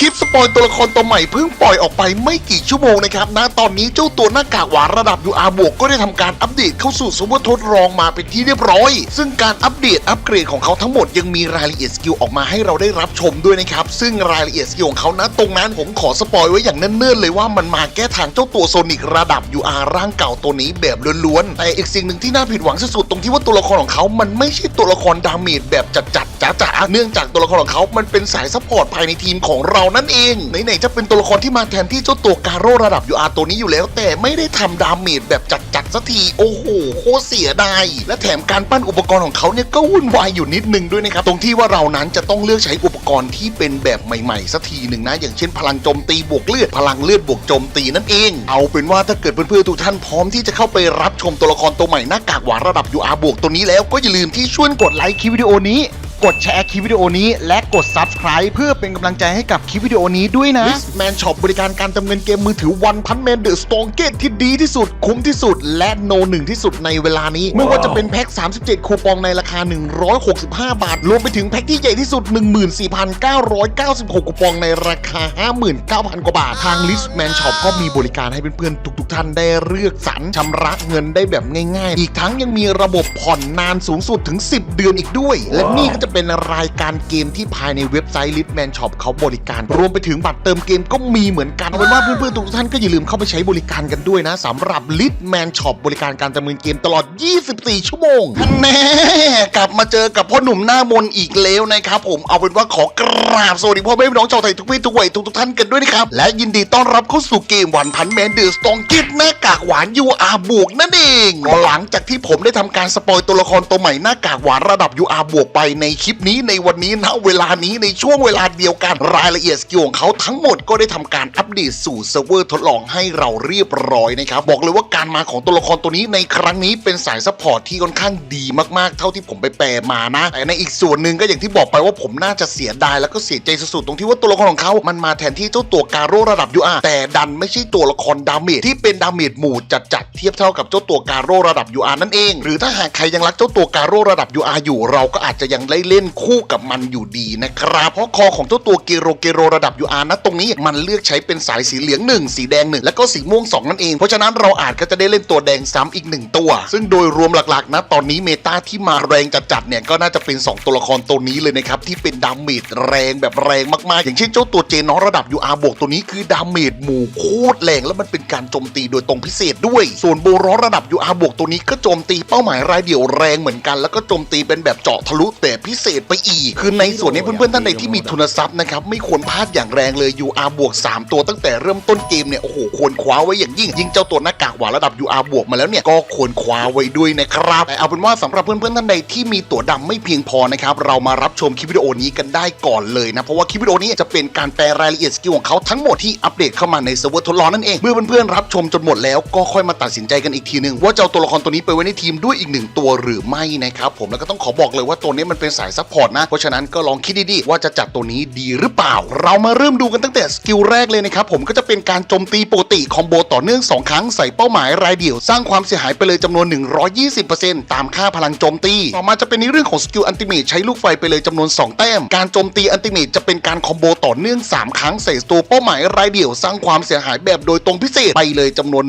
คลิปสปอยตัวละครตัวใหม่เพิ่งปล่อยออกไปไม่กี่ชั่วโมงนะครับณตอนนี้เจ้าตัวหน้ากากหวานระดับ UR บวกก็ได้ทำการอัปเดตเข้าสู่สมมติทดลองมาเป็นที่เรียบร้อย ซึ่งการอัปเดตอัปเกรดของเขาทั้งหมดยังมีรายละเอียดสกิลออกมาให้เราได้รับชมด้วยนะครับ ซึ่งรายละเอียดสกิลของเขานะตรงนั้นผมขอสปอยไว้อย่างเนิ่นๆเลยว่ามันมาแก้ทางเจ้าตัวโซนิกระดับ UR ร่างเก่าตัวนี้แบบล้วนๆแต่อีกสิ่งหนึ่งที่น่าผิดหวังสุดๆตรงที่ว่าตัวละครของเขา มันไม่ใช่ตัวละครดาเมจแบบจัดๆจ๋าๆเนื่องจากตัวละครของเขา มันเป็นสายซัพพอร์ตภายในทีมของเรานั่นเองไหนๆจะเป็นตัวละครที่มาแทนที่เจ้าตัวการโร่ระดับ UR ตัวนี้อยู่แล้ว แต่ไม่ได้ทำดาเมจแบบจัดๆสักทีโอ้โหโคตรเสียดายและแถมการปั้นอุปกรณ์ของเขาเนี่ยก็วุ่นวายอยู่นิดนึงด้วยนะครับตรงที่ว่าเรานั้นจะต้องเลือกใช้อุปกรณ์ที่เป็นแบบใหม่ๆสักทีหนึ่งนะ อย่างเช่นพลังโจมตีบวกเลือดพลังเลือดบวกโจมตีนั่นเอง เอาเป็นว่าถ้าเกิดเพื่อนๆทุกท่านพร้อมที่จะเข้าไปรับชมตัวละครตัวใหม่หน้ากากหวานระดับ UR บวกตัวนี้แล้วก็อย่าลืมที่ช่วยกดไลค์คลิปวิดีโอนี้ กดแชร์คลิปวิดีโอนี้ และกด Subscribe เพื่อเป็นกำลังใจให้กับคลิปวิดีโอนี้ด้วยนะแมนช็อปบริการการเติมเงินเกมมือถือวันพันแมนเดอะสตองเกตที่ดีที่สุด คุ้มที่สุด และโนหนึ่งที่สุดในเวลานี้ ไม่ว่าจะเป็นแพ็ค 37 คูปองในราคา 165 บาท รวมไปถึงแพ็คที่ใหญ่ที่สุด 14,996 คูปองในราคา 59,000 กว่าบาท ทางลิสแมนช็อปก็มีบริการให้เพื่อนๆทุก ๆ ท่านได้เลือกสรรชำระเงินได้แบบง่าย ๆ อีกทั้งยังมีระบบผ่อนนานสูงสุดถึง 10 เดือนอีกด้วย และนี่ก็จะเป็นรายการเกมที่ภายในเว็บไซต์ Litman Shop เขาบริการ รวมไปถึงบัตรเติมเกมก็มีเหมือนกันเอาเป็นว่าเพื่อนๆทุกท่านก็อย่าลืมเข้าไปใช้บริการกันด้วยนะสำหรับ Litman Shop บริการการเติมเงินเกมตลอด 24 ชั่วโมงท่านแน่กลับมาเจอกับพ่อหนุ่มหน้ามนอีกแล้วนะครับผมเอาเป็นว่าขอกราบสวัสดีพ่อแม่พี่น้องชาวไทยทุกเพศทุกวัยทุกๆท่านกันด้วยนะครับ และยินดีต้อนรับเข้าสู่เกมวันพันแมนเดอร์สตองกิดหน้ากากหวาน UR บวกนั่นเองหลังจากที่ผมได้ทำการสปอยตัวละครตัวใหม่หน้ากากหวานระดับ UR บวกไปในคลิปนี้ในวันนี้ณเวลานี้ในช่วงเวลาเดียวกันรายละเอียดสกิลของเขาทั้งหมดก็ได้ทำการอัปเดตสู่เซิร์ฟเวอร์ทดลองให้เราเรียบร้อยนะครับบอกเลยว่าการมาของตัวละครตัวนี้ในครั้งนี้เป็นสายซัพพอร์ตที่ค่อนข้างดีมากๆ เท่าที่ผมไปแปลมานะแต่ในอีกส่วนหนึ่งก็อย่างที่บอกไปว่าผมน่าจะเสียดายแล้วก็เสียใจสุดๆตรงที่ว่าตัวละครของเขามันมาแทนที่เจ้าตัวการโรระดับ UR แต่ดันไม่ใช่ตัวละครดาเมจที่เป็นดาเมจหมู่จัด เทียบเท่ากับเจ้าตัวการโร่ระดับ UR นั่นเอง หรือถ้าหากใครยังรักเจ้าตัวการโร่ระดับ UR อยู่ เราก็อาจจะยังได้เล่นคู่กับมันอยู่ดีนะครับเพราะคอของเจ้าตัวเกโรเกโรระดับ UR นะตรงนี้มันเลือกใช้เป็นสายสีเหลืองหนึ่งสีแดงหนึ่งแล้วก็สีม่วงสองนั่นเอง เพราะฉะนั้นเราอาจก็จะได้เล่นตัวแดงซ้ำอีกหนึ่งตัว ซึ่งโดยรวมหลักๆนะตอนนี้เมตาที่มาแรงจัดๆเนี่ยก็น่าจะเป็น 2 ตัวละครตัวนี้เลยนะครับที่เป็นดาเมจแรงแบบแรงมากๆ อย่างเช่นเจ้าตัวเจนอระดับ UR บวกตัวนี้คือดาเมจหมู่โคตรแรง แล้วมันเป็นการโจมตีโดยตรงพิเศษด้วยส่วนโบรอระดับ UR บวกตัวนี้ก็โจมตีเป้าหมายรายเดี่ยวแรงเหมือนกัน แล้วก็โจมตีเป็นแบบเจาะทะลุแต่พิเศษไปอีก คือในส่วนนี้เพื่อนๆท่านใดที่มีทุนทรัพย์นะครับไม่ควรพลาดอย่างแรงเลย UR บวก3ตัวตั้งแต่เริ่มต้นเกมเนี่ยโอ้โหควรคว้าไว้อย่างยิ่งยิ่งเจ้าตัวหน้ากากหวานระดับ UR บวกมาแล้วเนี่ยก็ควรคว้าไว้ด้วยนะครับแต่เอาเป็นว่าสำหรับเพื่อนๆท่านใดที่มีตั๋วดำไม่เพียงพอนะครับเรามารับชมคลิปวิดีโอนี้กันได้ก่อนเลยนะเพราะว่าคลิปวิดีโอนี้จะเป็นการแปลรายละเอียดสกิลของเขาทั้งหมดที่อัปเดตเข้ามาในเซิร์ฟเวอร์ทดลองนั่นเองเมื่อเพื่อนๆรับชมจนหมดแล้วก็ค่อยมาตัดสินใจกันอีกทีหนึ่งว่าจะเอาตัวละครตัวนี้ไปไว้ในทีมด้วยอีกหนึ่งตัวหรือไม่นะครับผมแล้วก็ต้องขอบอกเลยว่าตัวนี้มันเป็นสายซัพพอร์ตนะ เพราะฉะนั้นก็ลองคิดดีๆว่าจะจัดตัวนี้ดีหรือเปล่า เรามาเริ่มดูกันตั้งแต่สกิลแรกเลยนะครับผมก็จะเป็นการโจมตีปกติคอมโบต่อเนื่อง 2 ครั้งใส่เป้าหมายรายเดี่ยว สร้างความเสียหายไปเลยจำนวน 120%ตามค่าพลังโจมตี ต่อมาจะเป็นในเรื่องของสกิลอันติเมทใช้ลูกไฟไปเลยจำนวน 2 แต้ม การโจมตีอันติเมทจะเป็นการคอมโบต่อเนื่อง 3 ครั้งใส่ตัวเป้าหมายรายเดี่ยว สร้างความเสียหายแบบโดยตรงพิเศษไปเลยจำนวน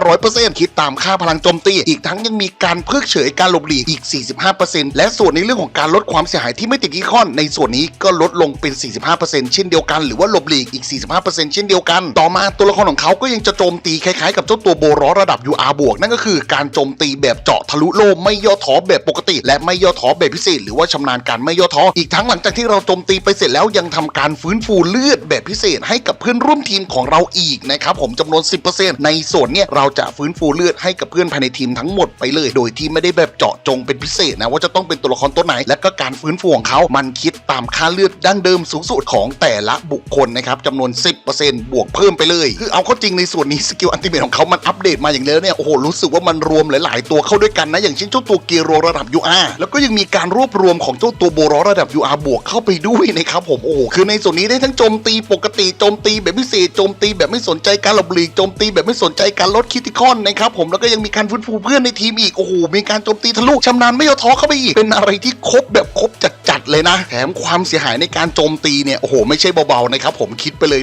1,500%คิดตามค่าพลังโจมตี อีกทั้งยังมีการเพิกเฉยการหลบหลีกอีก 45%และส่วนในเรื่องของการลดความเสียหายที่ไม่ติดอีคอน ในส่วนนี้ก็ลดลงเป็น 45%เช่นเดียวกันหรือว่าหลบหลีกอีก 45%เช่นเดียวกัน ต่อมาตัวละครของเขาก็ยังจะโจมตีคล้ายๆกับเจ้าตัวโบรอระดับ UR บวกนั่นก็คือการโจมตีแบบเจาะทะลุโลไม่ย่อท้อแบบปกติ และไม่ย่อท้อแบบพิเศษ หรือว่าชำนาญการไม่ย่อท้ออีกทั้งหลังจากที่เราโจมตีไปเสร็จแล้วยังทำการฟื้นฟูเลือดแบบพิเศษให้กับเพื่อนร่วมทีมของเราอีกนะครับผมจำนวน 10%ในส่วนเนี้ยเราจะฟื้นฟูเลือดให้กับเพื่อนภายในทีมทั้งหมดไปเลย โดยที่ไม่ได้แบบเจาะจงเป็นพิเศษนะว่าจะต้องเป็นตัวละครตัวไหน และก็การฟื้นฟูของเขามันคิดตามค่าเลือดดั้งเดิมสูงสุดของแต่ละบุคคลนะครับจำนวน 10%บวกเพิ่มไปเลยคือเอาเข้าจริงในส่วนนี้สกิลอันติเมทของเขามันอัปเดตมาอย่างเดียวเนี่ยโอ้โหรู้สึกว่ามันรวมหลาย ๆ ตัวเข้าด้วยกันนะอย่างเช่นเจ้าตัวเกโรระดับ UR แล้วก็ยังมีการรวบรวมของเจ้าตัวโบรอระดับ UR บวกเข้าไปด้วยนะครับผมโอ้โหคือในส่วนนี้ได้ทั้งโจมตีปกติโจมตีแบบพิเศษโจมตีแบบไม่สนใจการหลบหลีกโจมตีแบบไม่สนใจการลดคิติคอนนะครับผมแล้วก็ยังมีการฟื้นฟูเพื่อนในทีมอีกโอ้โหมีการโจมตีทะลุชำนาญไม่ย่อท้อเข้าไปอีกเป็นอะไรที่ครบแบบครบจัดๆเลยนะ แถมความเสียหายในการโจมตีเนี่ยโอ้โหไม่ใช่เบาๆนะครับผมคิดไปเลย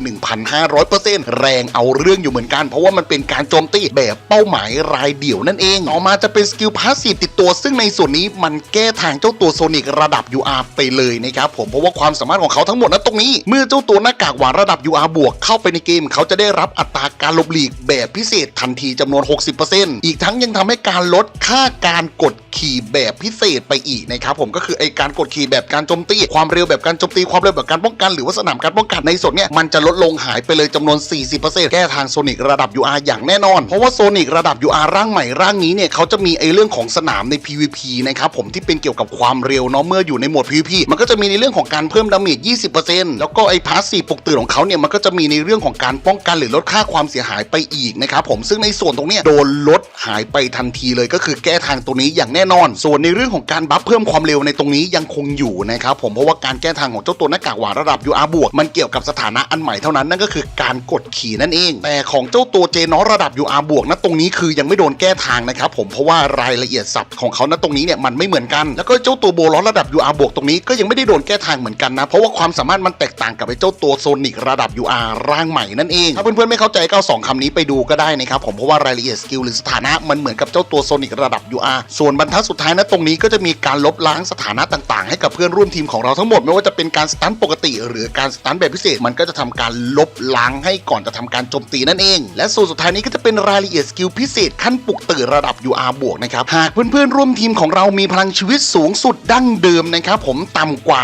1,500%แรงเอาเรื่องอยู่เหมือนกัน เพราะว่ามันเป็นการโจมตีแบบเป้าหมายรายเดี่ยวนั่นเองต่อมาจะเป็นสกิลพาสซีฟติดตัว ซึ่งในส่วนนี้มันแก้ทางเจ้าตัวโซนิกระดับ UR ไปเลยนะครับผมเพราะว่าความสามารถของเขาทั้งหมดนั้นตรงนี้ เมื่อเจ้าตัวหน้ากากหวานระดับ UR บวกเข้าไปในเกม เขาจะได้รับอัตราการหลบหลีกแบบพิเศษทันทีจำนวน60%อีกทั้งยังทำให้การลดค่าการกด ขี่แบบพิเศษไปอีกนะครับผมก็คือไอการกดขี่แบบการโจมตีความเร็วแบบการโจมตีความเร็วแบบการป้องกัน หรือว่าสนามการป้องกันในส่วนเนี้ยมันจะลดลงหายไปเลยจำนวน 40%แก้ทางโซนิกระดับ UR อย่างแน่นอน เพราะว่าโซนิกระดับ UR ร่างใหม่ร่างนี้เนี่ยเขาจะมีไอเรื่องของสนามใน PVP นะครับผมที่เป็นเกี่ยวกับความเร็วเนาะเมื่ออยู่ในโหมด PVP มันก็จะมีในเรื่องของการเพิ่มดาเมจ 20%แล้วก็ไอพาสซีปกตื่นของเขาเนี่ยมันก็จะมีในเรื่องของการป้องกันหรือลดค่าความเสียหายไปอีกนะครับผมซึ่งในส่วนตรงเนี้ยโดนลดหายไปทันทีเลยก็คือแก้ทางตรงนี้อย่างแน่นอน ส่วนในเรื่องของการบัฟเพิ่มความเร็วในตรงนี้ยังคงอยู่นะครับผมเพราะว่าการแก้ทางของเจ้าตัวหน้ากากหวานระดับ UR บวกมันเกี่ยวกับสถานะอันใหม่เท่านั้นนั่นก็คือการกดขี่นั่นเอง แต่ของเจ้าตัวเจนอระดับ UR บวกนะตรงนี้คือยังไม่โดนแก้ทางนะครับผมเพราะว่ารายละเอียดสับของเขานะตรงนี้เนี่ยมันไม่เหมือนกัน แล้วก็เจ้าตัวโบลอระดับ UR บวกตรงนี้ก็ยังไม่ได้โดนแก้ทางเหมือนกันนะ เพราะว่าความสามารถมันแตกต่างกับไอ้เจ้าตัวโซนิกระดับ UR ร่างใหม่นั่นเอง ถ้าเพื่อนๆไม่เข้าใจก็เอาสองคำนี้ไปดูก็ได้นะครับผมเพราะว่ารายละเอียดสกิลหรือสถานะมันเหมือนกับเจ้าตัวโซนิกระดับ UR ส่วนบรรทัดสุดท้ายนะตรงนี้ก็จะมีการลบล้างสถานะต่างๆ ให้กับเพื่อนร่วมทีมของเราทั้งหมดไม่ว่าจะเป็นการสตันปกติ หรือการสตันแบบพิเศษมันก็จะทำการลบล้างให้ก่อนจะทำการโจมตีนั่นเอง และส่วนสุดท้ายนี้ก็จะเป็นรายละเอียดสกิลพิเศษขั้นปลุกตื่นระดับ UR บวกนะครับหากเพื่อนๆร่วมทีมของเรามีพลังชีวิตสูงสุดดั้งเดิมนะครับผมต่ำกว่า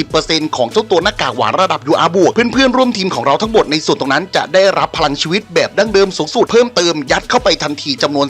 60%ของเจ้าตัวหน้ากากหวานระดับ UR บวกเพื่อนๆร่วมทีมของเราทั้งหมดในส่วนตรงนั้นจะได้รับพลังชีวิตแบบดั้งเดิมสูงสุดเพิ่มเติมยัดเข้าไปทันทีจำนวน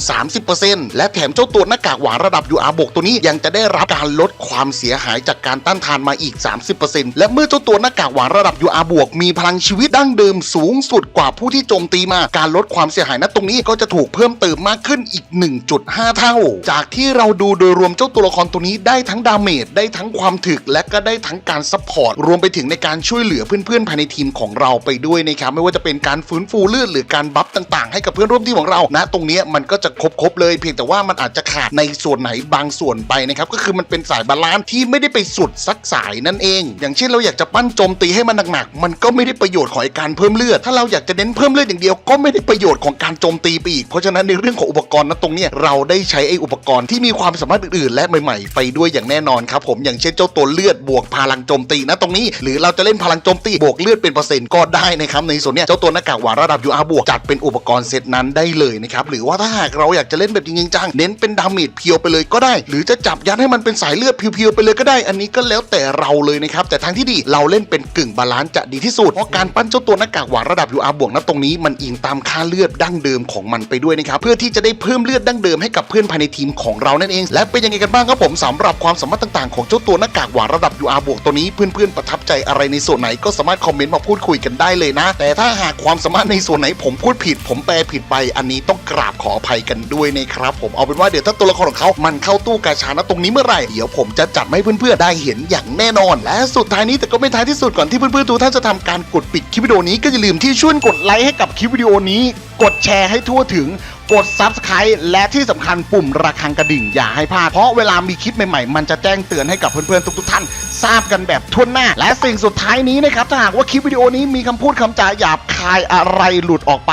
30%และแถมเจ้าตัวหน้ากากหวานระดับ UR บวกตัวนี้ยังจะได้รับการลดความเสียหายจากการต้านทานมาอีก 30%และเมื่อเจ้าตัวหน้ากากหวานระดับ UR บวกมีพลังชีวิตดั้งเดิมสูงสุดกว่าผู้ที่โจมตีมาการลดความเสียหายณตรงนี้ก็จะถูกเพิ่มเติมมากขึ้นอีก 1.5 เท่า จากที่เราดูโดยรวมเจ้าตัวละครตัวนี้ได้ทั้งดาเมจได้ทั้งความถึกและก็ได้ทั้งการซัพพอร์ตรวมไปถึงในการช่วยเหลือเพื่อนๆภายในทีมของเราไปด้วยนะครับไม่ว่าจะเป็นการฟื้นฟูเลือดหรือการบัฟต่างๆ ให้กับเพื่อนร่วมทีมของเรานะ ตรงนี้มันก็จะครบๆเลยเพียงแต่ว่ามันอาจจะขาดในส่วนไหนบางส่วนไปนะครับก็คือมันเป็นสายบาลานซ์ที่ไม่ได้ไปสุดสักสายนั่นเอง อย่างเช่นเราอยากจะปั้นโจมตีให้มันหนักๆมันก็ไม่ได้ประโยชน์ของไอการเพิ่มเลือด ถ้าเราอยากจะเน้นเพิ่มเลือดอย่างเดียวก็ไม่ได้ประโยชน์ของการโจมตีไปอีกเพราะฉะนั้นในเรื่องของอุปกรณ์นะตรงนี้เราได้ใช้ไอ้อุปกรณ์ที่มีความสามารถอื่นๆ และใหม่ๆ ไปด้วยอย่างแน่นอนครับผมอย่างเช่นเจ้าตัวเลือดบวกพลังโจมตีนะตรงนี้ หรือเราจะเล่นพลังโจมตีบวกเลือดเป็นเปอร์เซ็นต์ก็ได้นะครับในส่วนเนี้ยเจ้าตัวหน้ากากหวานระดับ UR บวกจัดเป็นอุปกรณ์เซตนั้นได้เลยนะครับหรือว่าถ้าหากเราอยากจะเล่นแบบจริงจังเน้นเป็นดาเมจเพียวไปเลยก็ได้ หรือจะจับยัดให้มันเป็นสายเลือดเพียวๆไปเลยก็ได้ อันนี้ก็แล้วแต่เราเลยนะครับ แต่ทางที่ดีเราเล่นเป็นกึ่งบาลานซ์จะดีที่สุด เพราะการปั้นเจ้าตัวหน้ากากหวานระดับ UR บวกนะตรงนี้มันอิงตามค่าเลือดดั้งเดิมของมันไปด้วยนะครับ เพื่อที่จะได้เพิ่มเลือดดั้งเดิมให้กับเพื่อนภายในทีมของเรานั่นเอง และเป็นยังไงกันบ้างครับผมสำหรับความสามารถต่างๆ ของเจ้าตัวหน้ากากหวานระดับ UR บวกตัวนี้เพื่อนๆประทับใจอะไรในส่วนไหนก็สามารถคอมเมนต์มาพูดคุยกันได้เลยนะ แต่ถ้าหากความสามารถในส่วนไหนผมพูดผิด ผมแปลผิดไปอันนี้ต้องกราบขออภัยกันด้วยนะครับผมเอาเป็นว่าเดี๋ยวถ้าตัวละครของเขามันเข้าตู้กาชานะตรงนี้เมื่อไหร่เดี๋ยวผมจะจัดให้เพื่อนๆได้เห็นอย่างแน่นอน และสุดท้ายนี้แต่ก็ไม่ท้ายที่สุดก่อนที่เพื่อนๆทุกท่านจะทำการกดปิดคลิปวิดีโอนี้ก็อย่าลืมที่ช่วยกดไลค์ให้กับคลิปวิดีโอนี้ กดแชร์ให้ทั่วถึงกด Subscribe และที่สำคัญปุ่มระฆังกระดิ่งอย่าให้พลาด เพราะเวลามีคลิปใหม่ๆ มันจะแจ้งเตือนให้กับเพื่อนๆ ทุกๆ ท่าน ทราบกันแบบทั่วหน้า และสิ่งสุดท้ายนี้นะครับ ถ้าหากว่าคลิปวิดีโอนี้มีคำพูดคำจาหยาบคายอะไรหลุดออกไป